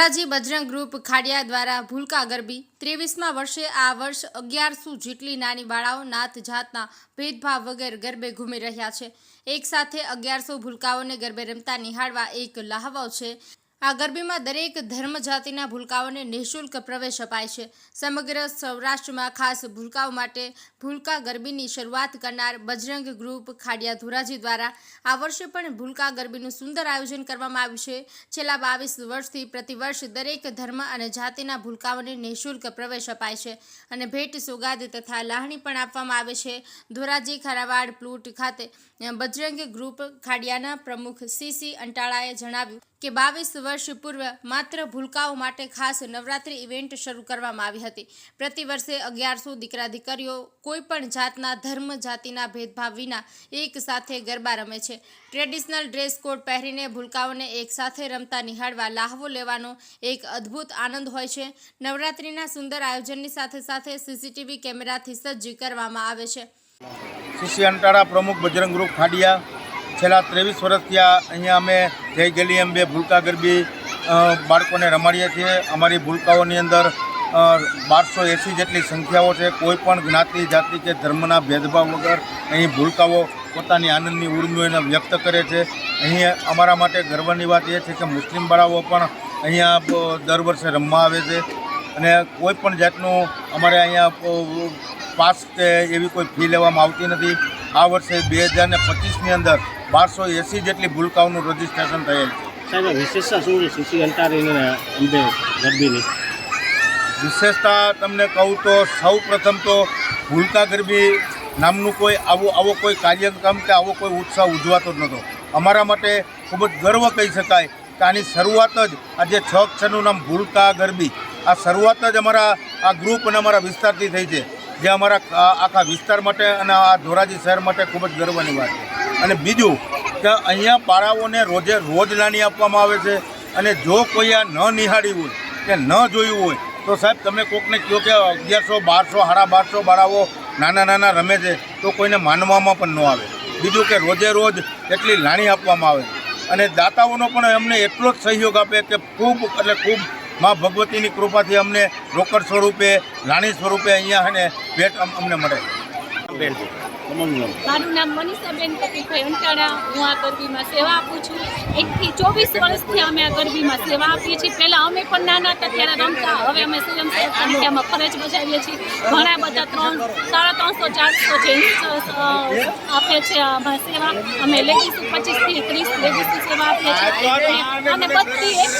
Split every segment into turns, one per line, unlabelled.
Dhoraji Bajrang group Khadia દ્વારા ભૂલકા ગરબી. ત્રેવીસમાં વર્ષે આ વર્ષ અગિયારસો જેટલી નાની બાળાઓ નાત જાતના ભેદભાવ વગર ગરબે ઘૂમી રહ્યા છે. એક સાથે અગિયારસો ભૂલકાઓને ગરબે રમતા નિહાળવા એક લહાવો છે. આ ગરબીમાં દરેક ધર્મ જાતિના ભૂલકાઓને નિઃશુલ્ક પ્રવેશ અપાય છે. સમગ્ર સૌરાષ્ટ્રમાં ખાસ ભૂલકાઓ માટે ભૂલકા ગરબીની શરૂઆત કરનાર બજરંગ ગ્રુપ ખાડિયા ધોરાજી દ્વારા આ વર્ષે પણ ભૂલકા ગરબીનું સુંદર આયોજન કરવામાં આવ્યું છે. છેલ્લા બાવીસ વર્ષથી પ્રતિવર્ષ દરેક ધર્મ અને જાતિના ભૂલકાઓને નિઃશુલ્ક પ્રવેશ અપાય છે અને ભેટ, સોગાદ તથા લાહણી પણ આપવામાં આવે છે. ધોરાજી, ખારાવાડ, પ્લુટ ખાતે બજરંગ ગ્રુપ ખાડિયાના પ્રમુખ સીસી અંટાળાએ જણાવ્યું કે બાવીસ વર્ષ પૂર્વ માત્ર ભૂલકાઓ માટે ખાસ નવરાત્રિ ઇવેન્ટ શરૂ કરવામાં આવી હતી. પ્રતિ વર્ષે અગિયારસો દીકરા દીકરીઓ કોઈ જાતના ધર્મ, જાતિના ભેદભાવ વિના એક સાથે ગરબા રમે છે. ટ્રેડિશનલ ડ્રેસ કોડ પહેરીને ભૂલકાઓને એક સાથે રમતા નિહાળવા લાહવો લેવાનો એક અદ્ભુત આનંદ હોય છે. નવરાત્રિના સુંદર આયોજનની સાથે સાથે સીસીટીવી કેમેરાથી સજ્જ કરવામાં આવે છે.
પ્રમુખ બજરંગ ખાડિયા છેલ્લા ત્રેવીસ વર્ષથી આ અહીંયા અમે જય ગલી અંબે ભૂલકા ગરબી બાળકોને રમાડીએ છીએ. અમારી ભૂલકાઓની અંદર બારસો એંસી જેટલી સંખ્યાઓ છે. કોઈ પણ જ્ઞાતિ, જાતિ કે ધર્મના ભેદભાવ વગર અહીં ભૂલકાઓ પોતાની આનંદની ઉર્મિઓને વ્યક્ત કરે છે. અહીં અમારા માટે ગર્વની વાત એ છે કે મુસ્લિમ બાળાઓ પણ અહીંયા દર વર્ષે રમવા આવે છે. અને કોઈ પણ જાતનું અમારે અહીંયા પાસ કે એવી કોઈ ફી લેવામાં આવતી નથી. આ વર્ષે બે હજાર પચીસની અંદર બારસો એંસી જેટલી ભૂલકાઓનું રજીસ્ટ્રેશન થયેલ છે.
સાહેબ વિશેષતા શું છે? સીસી અંટારીને અંબે ગરબીની?
વિશેષતા તમને કહું તો સૌ પ્રથમ તો ભૂલકા ગરબી નામનું કોઈ આવો આવો કોઈ કાર્યક્રમ કે આવો કોઈ ઉત્સવ ઉજવાતો જ નહોતો. અમારા માટે ખૂબ જ ગર્વ કહી શકાય કે આની શરૂઆત જ આજે છ અક્ષરનું નામ ભૂલકા ગરબી. આ શરૂઆત જ અમારા આ ગ્રુપ અને અમારા વિસ્તારથી થઈ છે. જે અમારા આખા વિસ્તાર માટે અને આ ધોરાજી શહેર માટે ખૂબ જ ગર્વની વાત છે. અને બીજું કે અહીંયા પારાઓને રોજે રોજ નાની આપવામાં આવે છે અને જો કોઈ આ ન નિહાળી હોય કે ન જોયું હોય, તો સાહેબ તમે કોકને કહો કે અગિયારસો, બારસો, સાડા બારસો બાળાઓ નાના નાના રમે છે, તો કોઈને માનવામાં પણ ન આવે. બીજું કે રોજે રોજ એટલી લાણી આપવામાં આવે અને દાતાઓનો પણ અમને એટલો જ સહયોગ આપે કે ખૂબ, એટલે ખૂબ મા ભગવતીની કૃપાથી અમને રોકડ સ્વરૂપે લાણી સ્વરૂપે અહીંયા અને ભેટ અમને મળે.
મારું નામ મનીષાબેન કપિલભાઈ અંટાણા હું આ ગરબીમાં સેવા આપું છું. એકથી ચોવીસ વર્ષથી અમે આ ગરબીમાં સેવા આપીએ છીએ. પહેલાં અમે પણ નાના હતા ત્યારે રમતા. હવે અમે સ્વયંસેવક તરીકે ફરજ બજાવીએ છીએ. ઘણા બધા ત્રણ સાડા ત્રણસો ચારસો જેન્ટ્સ આપે છે અમારી સેવા. અમે લેડીઝ પચીસથી ત્રીસ લેડીઝની સેવા આપીએ છીએ. અને બધી એક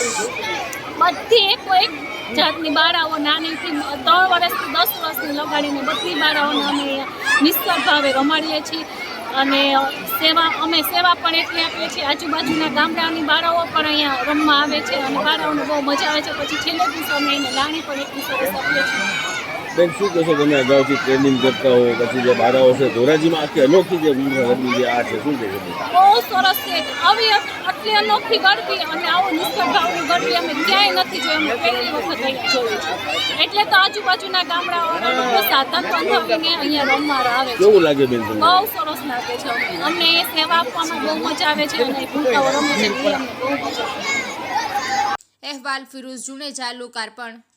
બધી એક એક જાતની બાળાઓ નાનીથી ત્રણ વર્ષથી દસ વર્ષની લગાડીને બધી બાળાઓને અમે નિસ્વાર્થ ભાવે રમાડીએ છીએ. અને સેવા, અમે સેવા પણ એટલી આપીએ છીએ. આજુબાજુના ગામડાની બાળાઓ પણ અહીંયા રમવા આવે છે અને બાળાઓને બહુ મજા આવે છે. પછી છેલ્લે દિવસે અમે એને લાણી પણ એટલી સરસ આપીએ છીએ.
બેન શું કહેશો તમે અગાઉથી ટ્રેનિંગ કરતા હો પછી જે બારાઓ છે ધોરાજીમાં આખી અનોખી જે ગરબી જે આ છે શું કહેશો
બહુ સરસ છે. આવી આટલી અનોખી ગરબી અને આવો નિષ્ફળ ભાવની ગરબી અમે ક્યાંય નથી જોઈ અમે પહેલી વખત અહીંયા જોયું છે. એટલે તો આજુબાજુના ગામડાઓના લોકો સાધન બંધાવીને અહીંયા રમવા આવે છે.
કેવું લાગે બેન તમને?
બહુ સરસ લાગે છે. અમને. એ સેવા આપવામાં બહુ મજા આવે છે અને ભૂલકાઓ રમે છે બહુ મજા આવે છે.
અહેવાલ ફિરોઝ જુનેજા લોકાર્પણ.